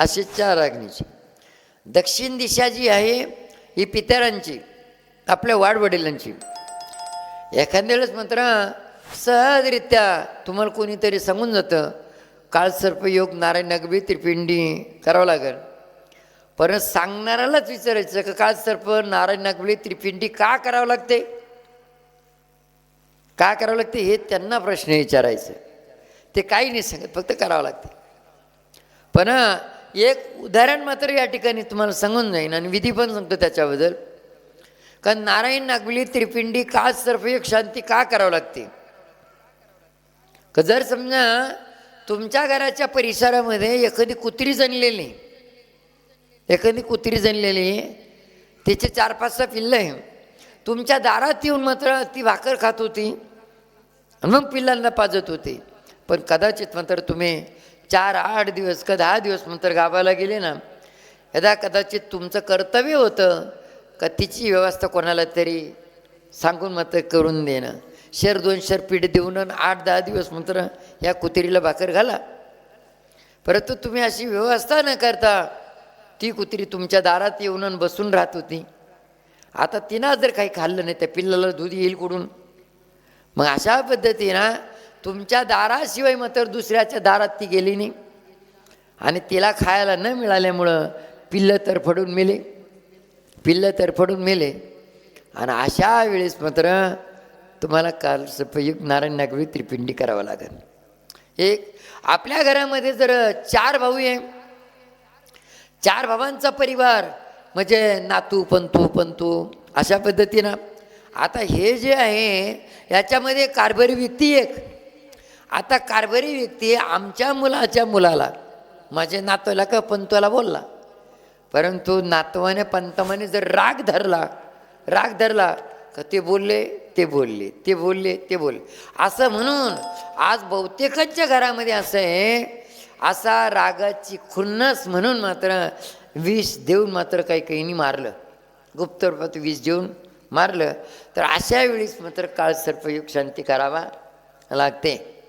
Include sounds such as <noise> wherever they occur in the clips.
असे चार अग्नीची. दक्षिण दिशा जी आहे ही पितरांची आपल्या वाडवडिलांची. एखाद्या वेळेस मात्र सहजरित्या तुम्हाला कोणीतरी सांगून जातं काळसर्पयोग नारायण नगबी त्रिपिंडी करावं लागेल. परत सांगणाऱ्यालाच विचारायचं का काळसर्प नारायण नगबी त्रिपिंडी का करावं लागते? का करावं लागते? हे त्यांना प्रश्न विचारायचं. ते काही नाही सांगत फक्त करावं लागते. पण एक उदाहरण मात्र या ठिकाणी तुम्हाला सांगून जाईन आणि विधी पण सांगतो त्याच्याबद्दल. कारण नारायण नागवली त्रिपिंडी का सर्पयोग शांती का करावं लागते? का जर समजा तुमच्या घराच्या परिसरामध्ये एखादी कुत्री जणलेली एखादी कुत्री जणलेली तिचे चार पाच सहा पिल्लं आहे. तुमच्या दारात येऊन मात्र ती भाकर खात होती मग पिल्लांना पाजत होती. पण कदाचित मात्र तुम्ही चार आठ दिवस का दहा दिवस नंतर गावाला गेले ना यदा कदाचित तुमचं कर्तव्य होतं का तिची व्यवस्था कोणाला तरी सांगून मात्र करून देणं. शर दोन शर पीठ देऊन आणि आठ दहा दिवस मात्र या कुत्रीला भाकर घाला. परंतु तुम्ही अशी व्यवस्था न करता ती कुत्री तुमच्या दारात येऊन आणि बसून राहत होती. आता तिनं जर काही खाल्लं नाही त्या पिल्लाला दूध येईल कुठून? मग अशा पद्धतीनं तुमच्या दाराशिवाय मात्र दुसऱ्याच्या दारात ती गेली नाही. आणि तिला खायला न मिळाल्यामुळं पिल्लं तरफडून मेले पिल्लं तरफडून मेले. आणि अशा वेळेस मात्र तुम्हाला काल सपयुग नारायण नागरी त्रिपिंडी करावं लागेल. एक आपल्या घरामध्ये जर चार भाऊ आहे चार भावांचा परिवार म्हणजे नातू पंतू पंतू अशा पद्धतीनं. आता हे जे आहे याच्यामध्ये कारभारी व्यक्ती एक. आता कारभारी व्यक्ती आमच्या मुलाच्या मुलाला. माझ्या नातवाला का पंतोला बोलला. परंतु नातवाने पंतमाने जर राग धरला राग धरला का ते बोलले ते बोलले ते बोलले ते बोलले. असं म्हणून आज बहुतेकांच्या घरामध्ये असं आहे असा रागाची खुन्नस म्हणून मात्र विष देऊन मात्र काही काहींनी मारलं. गुप्त रूपात विष देऊन मारलं. तर अशा वेळीस मात्र काळसर्पयोग शांती करावा लागते.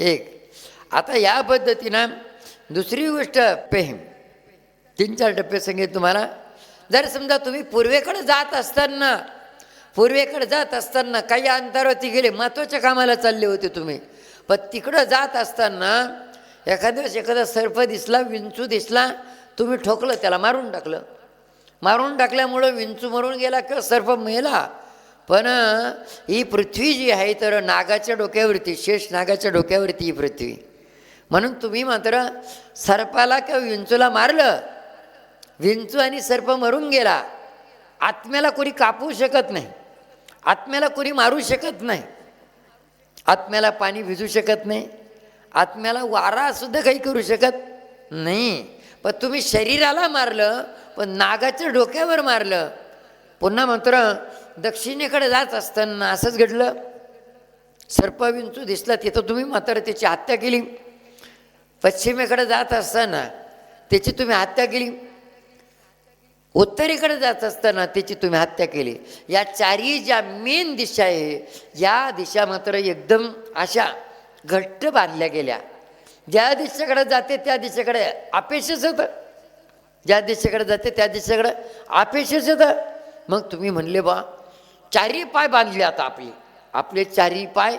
एक. आता या पद्धतीनं दुसरी गोष्ट पेम तीन चार टप्पे सांगेन तुम्हाला. जर समजा तुम्ही पूर्वेकडे जात असताना पूर्वेकडे जात असताना काही अंतरावरती गेले महत्त्वाच्या कामाला चालले होते तुम्ही. पण तिकडं जात असताना एखाद्या एखादा सर्प दिसला विंचू दिसला तुम्ही ठोकलं त्याला मारून टाकलं. मारून टाकल्यामुळं विंचू मरून गेला किंवा सर्प मेला पण ही पृथ्वी जी आहे तर नागाच्या डोक्यावरती शेष नागाच्या डोक्यावरती ही पृथ्वी. म्हणून तुम्ही मात्र सर्पाला किंवा विंचूला मारलं विंचू आणि सर्प मरून गेला आत्म्याला कोणी कापू शकत नाही आत्म्याला कोणी मारू शकत नाही आत्म्याला पाणी भिजू शकत नाही आत्म्याला वारासुद्धा काही करू शकत नाही. पण तुम्ही शरीराला मारलं पण नागाच्या डोक्यावर मारलं. पुन्हा मात्र दक्षिणेकडे जात असताना असंच घडलं. सर्पविंचू दिसला तिथं तुम्ही मात्र त्याची हत्या केली. पश्चिमेकडे जात असताना त्याची तुम्ही हत्या केली. उत्तरेकडे जात असताना त्याची तुम्ही हत्या केली. या चारही ज्या मेन दिशा आहे या दिशा मात्र एकदम अशा घट्ट बांधल्या गेल्या. ज्या दिशेकडे जाते त्या दिशेकडे अपेक्षच होतं. ज्या दिशेकडे जाते त्या दिशेकडे अपेक्षच होतं. मग तुम्ही म्हणले बा चारही पाय बांधले आता आपले. आपले चारी पाय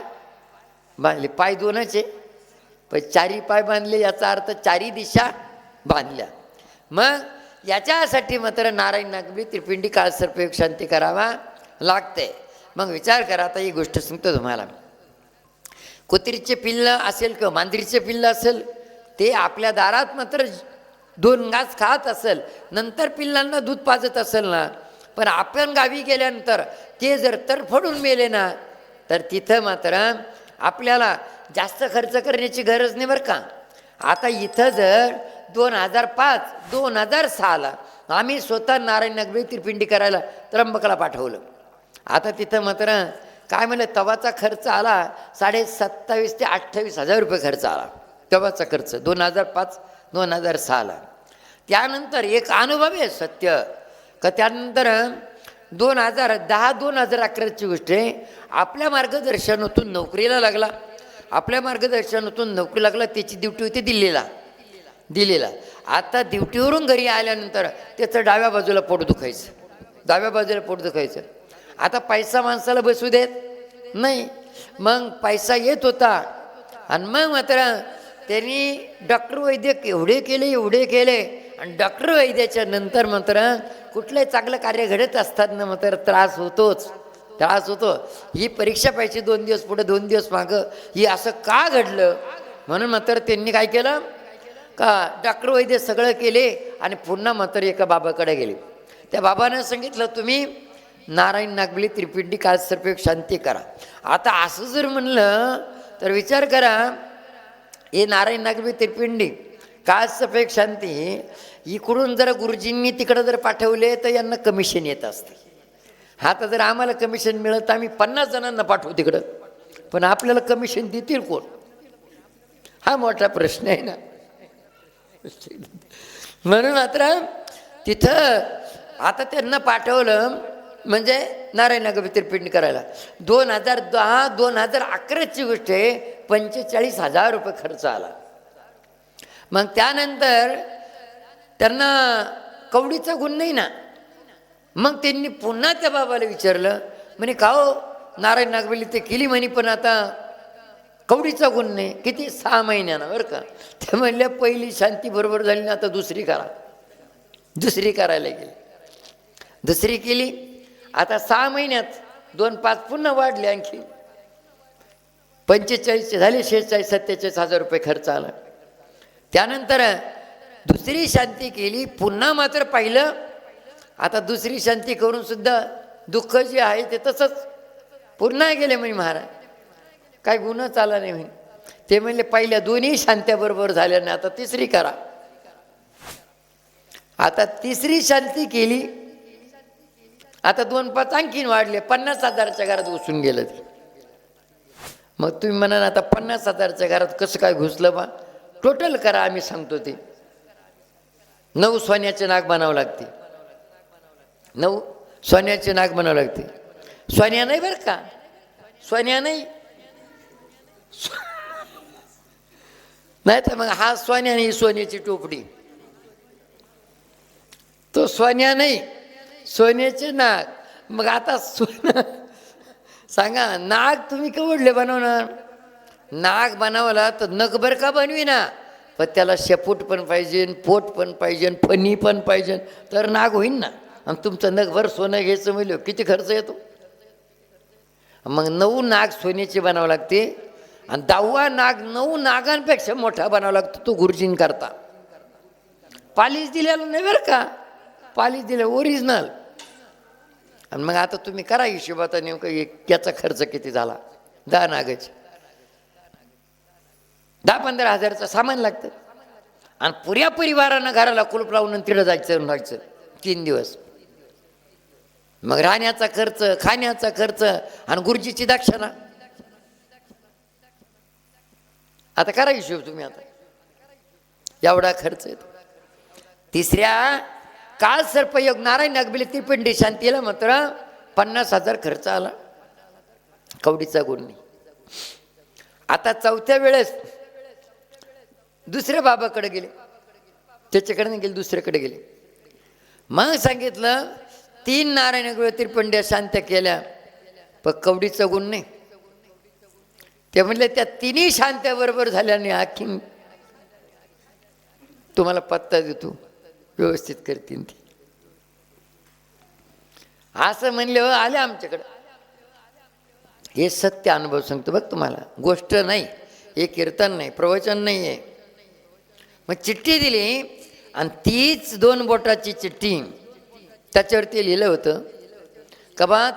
बांधले. पाय दोनच आहे. पण चारी पाय बांधले याचा अर्थ चारी दिशा बांधल्या. मग याच्यासाठी मात्र नारायण नागबी त्रिपिंडी काळसर्पयोग शांती करावा लागते. मग विचार करा आता ही गोष्ट सांगतो तुम्हाला. कुत्रीचे पिल्लं असेल किंवा मांजरीचे पिल्लं असेल ते आपल्या दारात मात्र दोन घास खात असेल नंतर पिल्लांना दूध पाजत असेल ना पण आपण गावी गेल्यानंतर ते जर तरफडून मेले ना तर तिथं मात्र आपल्याला जास्त खर्च करण्याची गरज नाही बरं का. आता इथं जर दोन हजार पाच दोन हजार सहाला आम्ही स्वतः नारायण नगरी त्रिपिंडी करायला त्र्यंबकला पाठवलं. आता तिथं मात्र काय म्हणलं तवाचा खर्च आला साडे सत्तावीस ते अठ्ठावीस हजार रुपये खर्च आला. तेव्हाचा खर्च दोन हजार पाच दोन हजार सहाला. त्यानंतर एक अनुभव आहे सत्य. का त्यानंतर दोन हजार दहा दोन हजार अकराची गोष्ट आहे. आपल्या मार्गदर्शनातून नोकरीला लागला. आपल्या मार्गदर्शनातून नोकरी लागला त्याची ड्युटी होती दिल्लीला. दिलेला आता ड्युटीवरून घरी आल्यानंतर त्याचं डाव्या बाजूला पोट दुखायचं. डाव्या बाजूला पोट दुखायचं. आता पैसा माणसाला बसू देत नाही. मग पैसा येत होता. आणि मग मात्र त्यांनी डॉक्टर वैद्य एवढे केले एवढे केले. आणि डॉक्टर वैद्याच्या नंतर मात्र कुठलंही चांगलं कार्य घडत असतात ना तर त्रास होतोच. त्रास होतो. ही परीक्षा पाहिजे दोन दिवस पुढे दोन दिवस मागं. ही असं का घडलं? म्हणून मात्र त्यांनी काय केलं? का डॉक्टर वैद्य सगळं केले आणि पुन्हा मात्र एका बाबाकडे गेले. त्या बाबानं सांगितलं तुम्ही नारायण नागबली त्रिपिंडी काल शांती करा. आता असं जर म्हणलं तर विचार करा हे नारायण नागबली त्रिपिंडी काल शांती इकडून जर गुरुजींनी तिकडं जर पाठवले तर यांना कमिशन येत असते. आता जर आम्हाला कमिशन मिळत तर आम्ही पन्नास जणांना पाठवू तिकडं. पण आपल्याला कमिशन देतील कोण? हा मोठा प्रश्न आहे ना. म्हणून मात्र तिथं आता त्यांना पाठवलं म्हणजे नारायणनगर त्रिपिंडी करायला. दोन हजार दहा दोन हजार अकराची गोष्ट आहे पंचेचाळीस हजार रुपये खर्च आला. मग त्यानंतर त्यांना कवडीचा गुण नाही ना. मग त्यांनी पुन्हा त्या बाबाला विचारलं म्हणे का हो नारायण नागवेली ते केली म्हणे पण आता कवडीचा गुण नाही किती सहा महिन्यानं बरं का. ते म्हणल्या पहिली शांती बरोबर झाली ना आता दुसरी करा. दुसरी करायला गेली. दुसरी केली. आता सहा महिन्यात दोन पाच पुन्हा वाढले आणखी. पंचेचाळीसचे झाले शेहेचाळीस सत्तेचाळीस हजार रुपये खर्च आला. त्यानंतर दुसरी शांती केली पुन्हा मात्र पाहिलं. आता दुसरी शांती करून सुद्धा दुःख जे आहे ते तसंच. पुन्हा गेले म्हणे महाराज. काय गुन्हाच आला नाही म्हणे. ते म्हणले पहिल्या दोन्ही शांत्याबरोबर झाल्याने आता तिसरी करा. आता तिसरी शांती केली. आता दोन पाच आणखीन वाढले पन्नास हजारच्या घरात घुसून गेलं ते. मग तुम्ही म्हणाल आता पन्नास हजारच्या घरात कसं काय घुसलं बा? टोटल करा आम्ही सांगतो ते. नऊ सोन्याचे नाग बनावं लागते. नऊ सोन्याचे नाग बनावं लागते. सोन्या नाही बरं का? सोन्या नाही. नाही तर मग हा सोन्या नाही सोन्याची टोपडी. तो सोन्या नाही सोन्याचे नाग. मग आता सोनं सांगा नाग तुम्ही केवढले बनवणार? नाग बनवला तर नगभर का बनवी ना पण त्याला शेपूट पण पाहिजे पोट पण पाहिजे फणी पण पाहिजे. तर नाग होईन ना. आणि तुमचं नगभर सोनं घ्यायचं म्हणलं किती खर्च येतो? मग नऊ नाग सोन्याचे बनावं लागते. आणि दहावा नाग नऊ नागांपेक्षा मोठा बनावा लागतो तो गुरुजीन करता पालीस दिलेला नाही बरं का? पालीस दिलं ओरिजिनल आणि मग आता तुम्ही करा हिशोबात नेमकं एक याचा खर्च किती झाला? दहा नागाची. दहा पंधरा हजारचं सामान लागतं. आणि पुऱ्या परिवारानं घराला कुलूप लावून आणि तिथं जायचं राहायचं. तीन दिवस. मग राहण्याचा खर्च खाण्याचा खर्च आणि गुरुजीची दक्षिणा. आता करा हिशोब तुम्ही आता. एवढा खर्च येतो तिसऱ्या काल सर्पयोग नारायण अगबिली त्रिपिंडी शांतीला मात्र पन्नास हजार खर्च आला. कवडीचा गुण नाही आता चौथ्या वेळेस दुसऱ्या बाबाकडे गेले. त्याच्याकडे नाही गेले दुसऱ्याकडे गेले. मग सांगितलं तीन नारायण त्रिपंड्या शांत केल्या पण कवडीचा गुण नाही. ते म्हणले त्या तिन्ही शांत्याबरोबर झाल्याने आखी तुम्हाला पत्ता देतो व्यवस्थित करतील ती. असं म्हणले हो आले आमच्याकडं. हे सत्य अनुभव सांगतो बघ तुम्हाला. गोष्ट नाही हे कीर्तन नाही प्रवचन नाही आहे मग चिठ्ठी दिली आणि तीच दोन बोटाची चिठ्ठी त्याच्यावरती लिहिलं होतं. का बा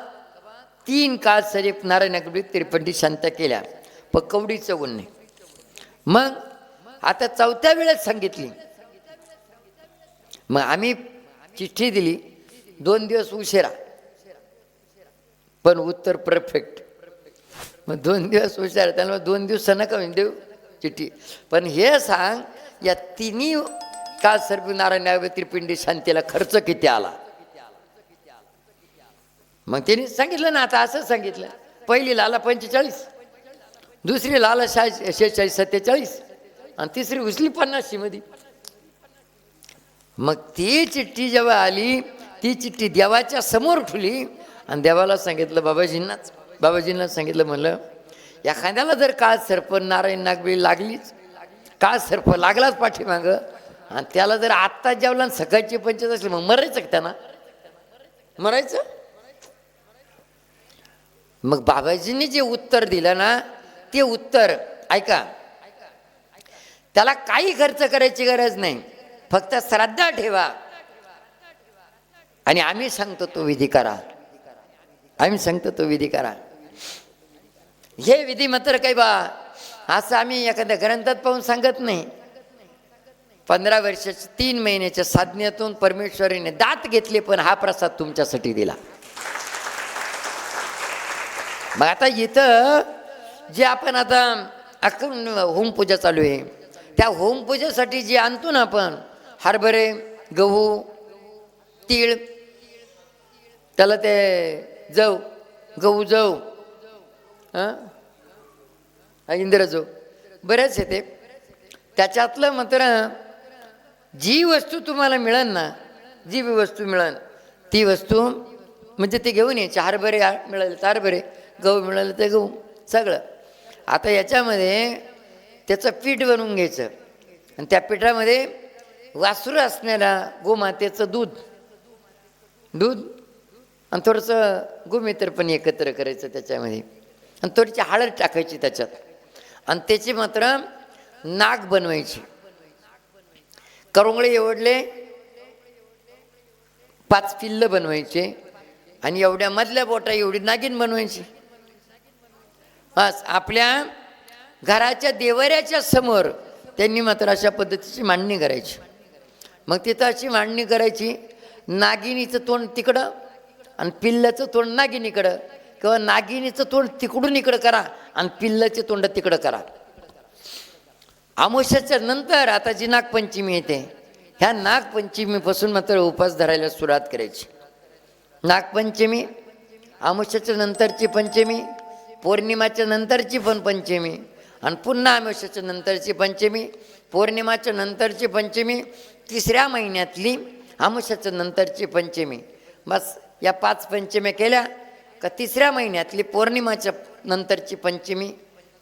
तीन काळ शरीफ नारायणाकडे त्रिपंडी शांत केल्या पण कवडीचं गुण नाही. मग आता चौथ्या वेळेस सांगितली. मग आम्ही चिठ्ठी दिली दोन दिवस उशिरा. पण उत्तर परफेक्ट. मग दोन दिवस उशिरा त्याला दोन दिवस नका म्हणजे देऊ चिठ्ठी. पण हे सांग या तिन्ही काल सर्वनारायण नारायण त्रिपिंडी शांतीला खर्च किती आला? मग त्यांनी सांगितलं ना आता असंच सांगितलं. पहिली लाला पंचेचाळीस दुसरी लाला शा शेहेचाळीस सत्तेचाळीस आणि तिसरी उचली पन्नासशी मध्ये मग ती चिठ्ठी जेव्हा आली ती चिठ्ठी देवाच्या समोर ठुली आणि देवाला सांगितलं बाबाजींनाच बाबाजींना सांगितलं म्हणलं एखाद्याला जर काळ सरपण नारायण नागबी लागलीच काळ सर्प लागलाच पाठीमागं. आणि त्याला जर आत्ता जेवला आणि सकाळची पंचायत असली मग मरायचं का त्यांना? मरायचं? मग बाबाजींनी जे उत्तर दिलं ना ते उत्तर ऐका. त्याला काही खर्च करायची गरज नाही. फक्त श्रद्धा ठेवा. आणि आम्ही सांगतो तो विधी करा. आम्ही सांगतो तो विधी करा. हे विधी मात्र काही बा? असं आम्ही एखाद्या ग्रंथात पाहून सांगत नाही. पंधरा वर्षाच्या तीन महिन्याच्या साधनेतून परमेश्वरीने दात घेतले पण हा प्रसाद तुमच्यासाठी दिला. मग आता इथं जे आपण आता अखंड होमपूजा चालू आहे. त्या होमपूजेसाठी जे आणतो ना आपण हरभरे गहू तीळ त्याला ते जव गहू जव हां इंद्रजो. जव बरेच आहे ते. त्याच्यातलं मात्र जी वस्तू तुम्हाला मिळेल ना जी बी वस्तू मिळेल ती वस्तू म्हणजे ते घेऊन यायचे हरभरे बरे मिळाले चार बरे. गहू मिळाले ते गहू सगळं. आता याच्यामध्ये त्याचं पीठ बनवून घ्यायचं. आणि त्या पिठामध्ये वासरू असणाऱ्या गोमातेचं दूध. दूध? आणि थोडंसं गोमित्र पण एकत्र करायचं त्याच्यामध्ये. आणि थोडीशी हळद टाकायची त्याच्यात. आणि त्याची मात्र नाक बनवायची. करंगळे एवढले पाच पिल्लं बनवायचे आणि एवढ्या मधल्या बोटा एवढी नागिन बनवायची. बस आपल्या घराच्या देवऱ्याच्या समोर त्यांनी मात्र अशा पद्धतीची मांडणी करायची. मग तिथं अशी मांडणी करायची नागिनीचं तोंड तिकडं आणि पिल्लाचं तोंड नागिनीकडं. किंवा नागिनीचं तोंड तिकडून इकडं करा आणि पिल्लाचे तोंड तिकडं करा. अमावस्याच्या नंतर आता जी नागपंचमी येते ह्या नागपंचमीपासून मात्र उपास धरायला सुरुवात करायची. नागपंचमी अमावस्याच्या नंतरची पंचमी पौर्णिमाच्या नंतरची पण पंचमी आणि पुन्हा अमावस्याच्या नंतरची पंचमी पौर्णिमाच्या नंतरची पंचमी तिसऱ्या महिन्यातली अमावस्याच्या नंतरची पंचमी. बस या पाच पंचमी केल्या. का तिसऱ्या महिन्यातली पौर्णिमाच्या नंतरची पंचमी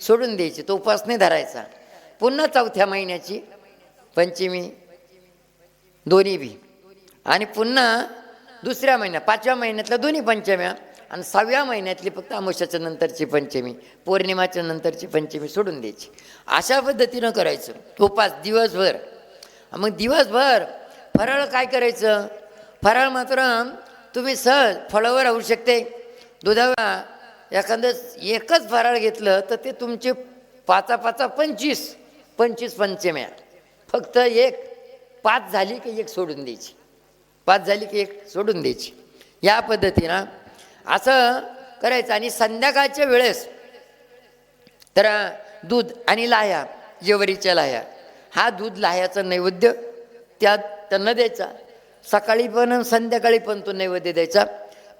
सोडून द्यायची तो उपास नाही धरायचा. पुन्हा चौथ्या महिन्याची पंचमी दोन्ही बी. आणि पुन्हा दुसऱ्या महिन्यात पाचव्या महिन्यातल्या दोन्ही पंचम्या आणि सहाव्या महिन्यातली फक्त अमावस्याच्या नंतरची पंचमी पौर्णिमाच्या नंतरची पंचमी सोडून द्यायची. अशा पद्धतीनं करायचं. उपास दिवसभर. मग दिवसभर फराळ काय करायचं? फराळ मात्र तुम्ही सहज फळावर राहू शकते. दुधावा एखादं एकच फराळ घेतलं तर ते तुमचे पाचा पाचा पंचवीस पंचवीस पंचम्या. फक्त एक पाच झाली की एक सोडून द्यायची. पाच झाली की एक सोडून द्यायची. या पद्धतीनं असं करायचं. आणि संध्याकाळच्या वेळेस तर दूध आणि लाह्या जेवरीच्या लाह्या हा दूध लाह्याचा नैवेद्य त्या त्यांना द्यायचा. सकाळी पण संध्याकाळी पण तो नैवेद्य द्यायचा.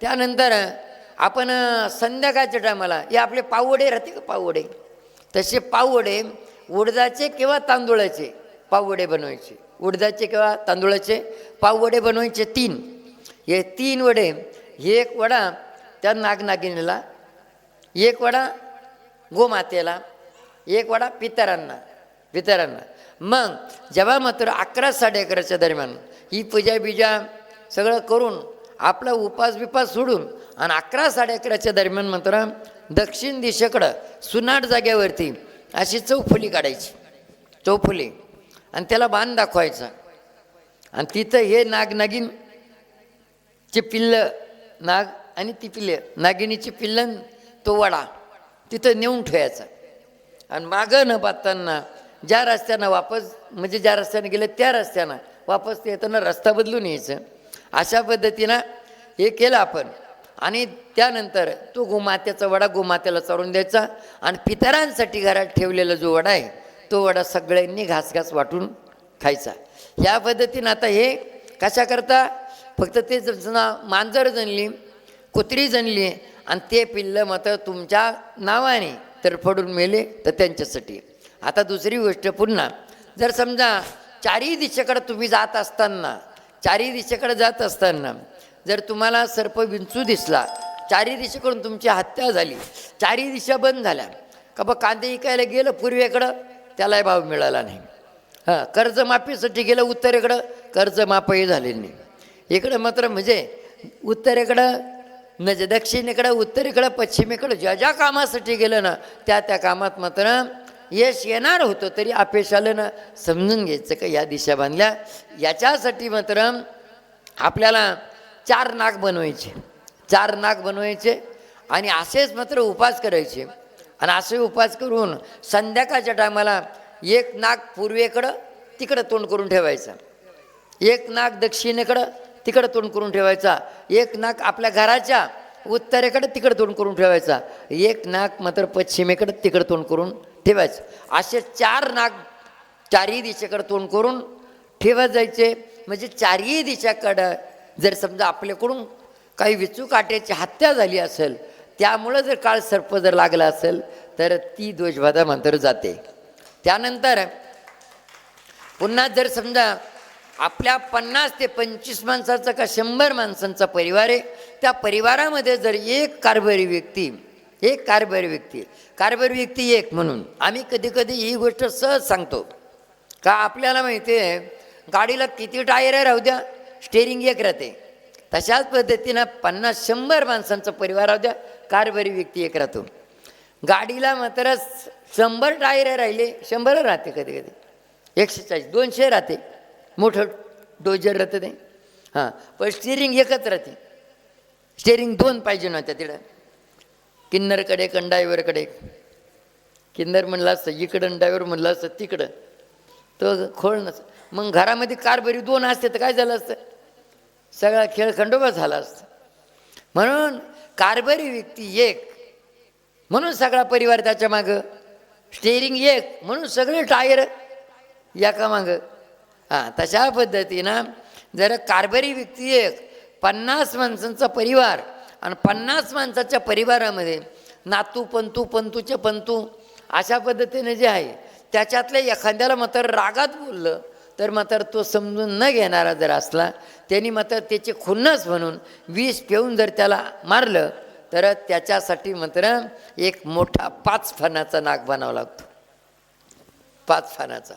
त्यानंतर आपण संध्याकाळच्या टायमाला हे आपले पाववडे राहते का पाववडे? तसे पाववडे उडदाचे किंवा तांदूळाचे पाववडे बनवायचे. उडदाचे किंवा तांदूळाचे पाववडे बनवायचे तीन. हे तीन वडे हे एक वडा त्या नागनागिनीला एक वडा गोमातेला एक वडा पितरांना पितरांना. मग जेव्हा मात्र अकरा साडे अकराच्या दरम्यान ही पूजा बिजा सगळं करून आपला उपास बिपास सोडून आणि अकरा साडे अकराच्या दरम्यान मात्र दक्षिण दिशेकडं सुनाट जाग्यावरती अशी चौफुली काढायची. चौफुली. आणि त्याला बाण दाखवायचा. आणि तिथं हे नागनागिन चे पिल्लं नाग आणि ती पिल्लं नागिनीची पिल्लन तो वडा तिथं नेऊन ठेवायचा. आणि मागं न पाहताना ज्या रस्त्यानं वापस म्हणजे ज्या रस्त्यानं गेलं त्या रस्त्यानं वापस ते येताना रस्ता बदलून यायचं. अशा पद्धतीनं हे केलं आपण. आणि त्यानंतर तो गोमात्याचा वडा गोमात्याला चालून द्यायचा आणि पितरांसाठी घरात ठेवलेला जो वडा आहे तो वडा सगळ्यांनी घासघास वाटून खायचा. ह्या पद्धतीनं आता हे कशा करता? फक्त ते जण मांजर जणली कुत्री जणली आणि ते पिल्लं मात्र तुमच्या नावाने तर फडून मेले तर त्यांच्यासाठी. आता दुसरी गोष्ट पुन्हा जर समजा चारही दिशेकडे तुम्ही जात असताना चारही दिशेकडे जात असताना जर तुम्हाला सर्प विंचू दिसला चारी दिशेकडून तुमची हत्या झाली चारी दिशा बंद झाल्या का बा कांदे विकायला गेलं पूर्वेकडं त्यालाही भाव मिळाला नाही. हां कर्जमाफीसाठी गेलं उत्तरेकडं कर्जमाफही झालेली नाही. इकडं मात्र म्हणजे उत्तरेकडं म्हणजे दक्षिणेकडं उत्तरेकडं पश्चिमेकडं ज्या ज्या कामासाठी गेलं ना त्या त्या कामात मात्र यश येणार होतं तरी अपयश आलं ना समजून घ्यायचं का या दिशा बांधल्या. याच्यासाठी मात्र आपल्याला चार नाग बनवायचे. चार नाग बनवायचे आणि असेच मात्र उपास करायचे. आणि असे उपास करून संध्याकाळच्या टायमाला एक नाग पूर्वेकडं तिकडं तोंड करून ठेवायचं. एक नाग दक्षिणेकडं तिकडं तोंड करून ठेवायचा. एक नाक आपल्या घराच्या उत्तरेकडं तिकडं तोंड करून ठेवायचा. एक नाक मात्र पश्चिमेकडं तिकडं तोंड करून ठेवायचं. असे चार नाग चारही दिशेकडं तोंड करून ठेवत जायचे. म्हणजे चारही दिशाकडं जर समजा आपल्याकडून काही विचूकाट्याची हत्या झाली असेल त्यामुळं जर काळ सर्प जर लागला असेल तर ती दोषबाधा मंत्र जाते. त्यानंतर पुन्हा जर समजा आपल्या पन्नास ते पंचवीस माणसाचा का शंभर माणसांचा परिवार आहे त्या परिवारामध्ये जर एक कारभारी व्यक्ती एक कारभारी व्यक्ती कारभारी व्यक्ती एक म्हणून आम्ही कधी कधी ही गोष्ट सहज सांगतो. का आपल्याला माहिती आहे गाडीला किती टायर आहे राहू द्या? स्टेरिंग एक राहते तशाच पद्धतीनं पन्नास शंभर माणसांचा परिवार राहू द्या कारभारी व्यक्ती एक राहतो. गाडीला मात्र शंभर टायर राहिले शंभर राहते कधी कधी. एकशे चाळीस दोनशे राहते. मोठं डोजर राहतं ते. हां पण स्टेरिंग एकच राहते. स्टेरिंग दोन पाहिजे नव्हत्या तिकडं किन्नरकडे एक डायवरकडे किन्नर म्हणलं असतं इकडं डायवर म्हणलं असतं तिकडं. तो खोळ नसतं. मग घरामध्ये कारभारी दोन असते तर काय झालं असतं? सगळा खेळ खंडोबा झाला असता. म्हणून कारभारी व्यक्ती एक म्हणून सगळा परिवार त्याच्या मागं. स्टेअरिंग एक म्हणून सगळे टायर एका मागं. हां तशा पद्धतीनं जर कारभारी व्यक्ती एक पन्नास माणसांचा परिवार आणि पन्नास माणसाच्या परिवारामध्ये नातू पंतू पंतूचे पंतू अशा पद्धतीने जे आहे त्याच्यातल्या एखाद्याला मात्र रागात बोललं तर मात्र तो समजून न घेणारा जर असला त्यांनी मात्र त्याचे खुन्नस म्हणून विष पेऊन जर त्याला मारलं तर त्याच्यासाठी मात्र एक मोठा पाच फणाचा नाग बनावा लागतो. पाच फणाचा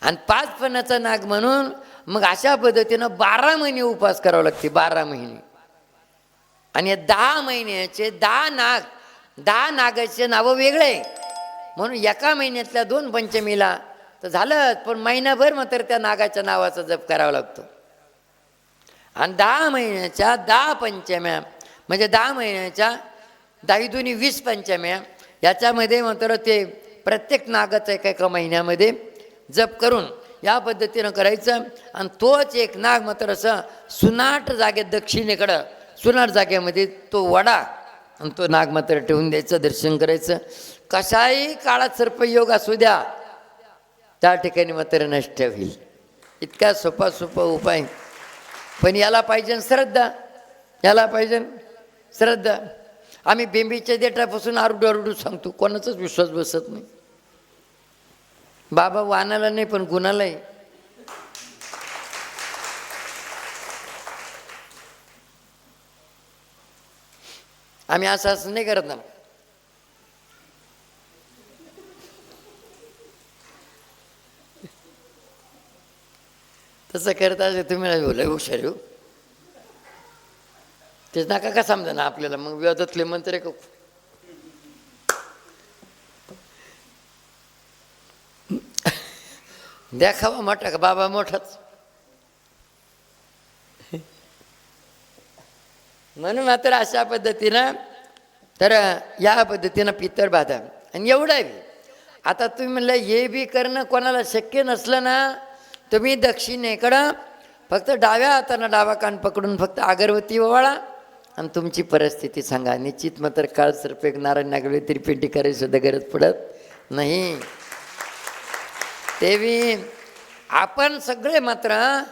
आणि पाच फणाचा नाग म्हणून मग अशा पद्धतीनं बारा महिने उपवास करावं लागते बारा महिने. आणि दहा महिन्याचे दहा नाग दहा नागाचे नावं वेगळे. म्हणून एका महिन्यातल्या दोन पंचमीला तर झालंच पण महिनाभर मात्र त्या नागाच्या नावाचा जप करावा लागतो. आणि दहा महिन्याच्या दहा पंचम्या म्हणजे दहा महिन्याच्या दहा दोन्ही वीस पंचम्या याच्यामध्ये मात्र ते प्रत्येक नागाचं एका एका महिन्यामध्ये जप करून या पद्धतीनं करायचं. आणि तोच एक नाग मात्र असं सुनाट जागेत दक्षिणेकडं सुनाट जागेमध्ये तो वडा आणि तो नाग मात्र ठेवून द्यायचं दर्शन करायचं. कशाही काळात सर्पयोग असू द्या त्या ठिकाणी मात्र नष्ट होईल इतका सोपा सोपा उपाय. पण याला पाहिजे श्रद्धा. याला पाहिजे श्रद्धा. आम्ही बेंबीच्या देठापासून आरडू आरडू सांगतो कोणाचाच विश्वास बसत नाही. बाबा वानाला नाही पण गुणालाही आम्ही असं असं नाही करत ना. तसं करता असे तुम्ही बोला हुशार हो. तेच नका का समजा ना आपल्याला? मग विवादातले मंत्र का? देखावा मोठा का? बाबा मोठाच. म्हणून मात्र अशा पद्धतीनं तर या पद्धतीनं पितर बाधा. आणि एवढं आहे. आता तुम्ही म्हणलं हे बी करणं कोणाला शक्य नसलं ना तुम्ही दक्षिणेकडं फक्त डाव्या हातानं डावा कान पकडून फक्त अगरबत्ती ओवाळा आणि तुमची परिस्थिती सांगा. निश्चित मात्र काळ सरपेक नारायण नागवे त्रिपेंटी करायची सुद्धा गरज पडत नाही. तेवी आपण सगळे मात्र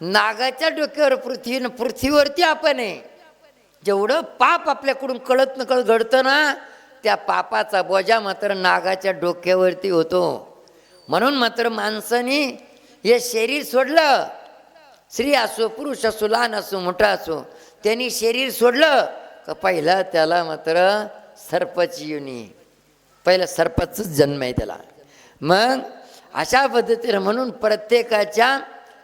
नागाच्या डोक्यावर पृथ्वी पृथ्वीवरती आपण आहे. जेवढं पाप आपल्याकडून कळत नकळत घडतं ना त्या पापाचा बोजा मात्र नागाच्या डोक्यावरती होतो. म्हणून मात्र माणसाने हे शरीर सोडलं. स्त्री असो पुरुष असो लहान असो मोठा असो त्यांनी शरीर सोडलं का पहिला त्याला मात्र सर्पची युनी पहिला सर्पाचाच जन्म आहे त्याला. मग अशा पद्धतीनं म्हणून प्रत्येकाच्या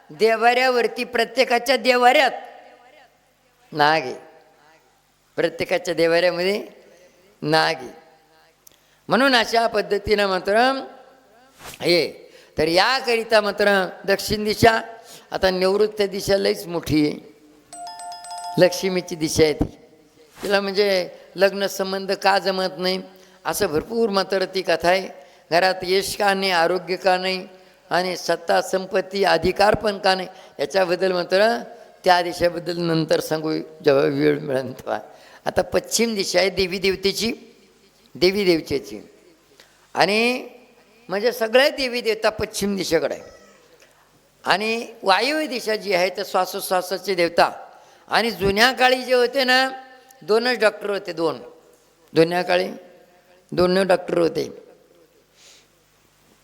देवाऱ्यावरती प्रत्येकाच्या देवाऱ्यात नाग आहे. प्रत्येकाच्या देवाऱ्यामध्ये नाग आहे. म्हणून अशा पद्धतीनं मात्र हे तर याकरिता मात्र दक्षिण दिशा आता निवृत्त दिशा लईच मोठी आहे. लक्ष्मीची दिशा आहे ती. तिला म्हणजे लग्न संबंध का जमत नाही असं भरपूर मात्र ती कथा आहे. घरात यश का नाही आरोग्य का नाही आणि सत्ता संपत्ती अधिकार पण का नाही याच्याबद्दल मात्र त्या दिशेबद्दल नंतर सांगू जेव्हा वेळ मिळेल तेव्हा. आता पश्चिम दिशा आहे देवी देवतेची देवी देवतेची. आणि म्हणजे सगळे देवी देवता पश्चिम दिशेकडे. आहे आणि वायव्य दिशा जी आहे तर श्वासोश्वासाचे देवता. आणि जुन्या काळी जे होते ना दोनच डॉक्टर होते दोन. जुन्या काळी दोन डॉक्टर होते.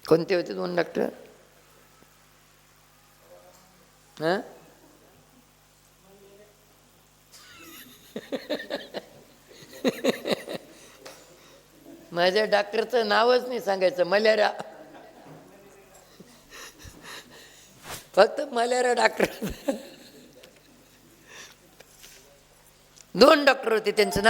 कोणते होते दोन डॉक्टर हां? <laughs> माझ्या डॉक्टरचं नावच नाही सांगायचं मलेरा फक्त मलेरा डॉक्टर. दोन डॉक्टर होते त्यांचं नाव.